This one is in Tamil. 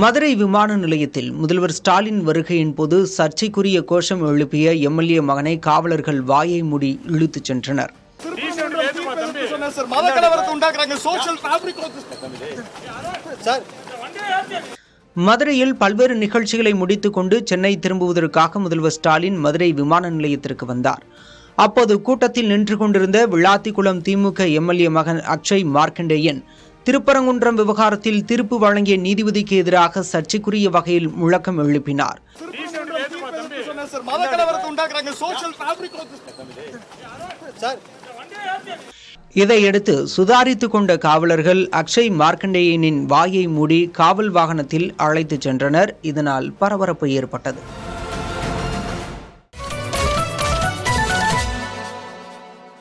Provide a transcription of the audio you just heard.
மதுரை விமான நிலையத்தில் முதல்வர் ஸ்டாலின் வருகையின் போது சர்ச்சைக்குரிய கோஷம் எழுப்பிய எம்எல்ஏ மகனை காவலர்கள் வாயை மூடி இழுத்துச் சென்றனர். மதுரையில் பல்வேறு நிகழ்ச்சிகளை முடித்துக்கொண்டு சென்னை திரும்புவதற்காக முதல்வர் ஸ்டாலின் மதுரை விமான நிலையத்திற்கு வந்தார். அப்போது கூட்டத்தில் நின்று கொண்டிருந்த விளாத்திக்குளம் திமுக எம்எல்ஏ மகன் அக்ஷய் மார்க்கண்டேயன் திருப்பரங்குன்றம் விவகாரத்தில் தீர்ப்பு வழங்கிய நீதிபதிக்கு எதிராக சர்ச்சைக்குரிய வகையில் முழக்கம் எழுப்பினார். இதையடுத்து சுதாரித்துக் கொண்ட காவலர்கள் அக்ஷய் மார்க்கண்டேயனின் வாயை மூடி காவல் வாகனத்தில் அழைத்துச் சென்றனர். இதனால் பரபரப்பு ஏற்பட்டது.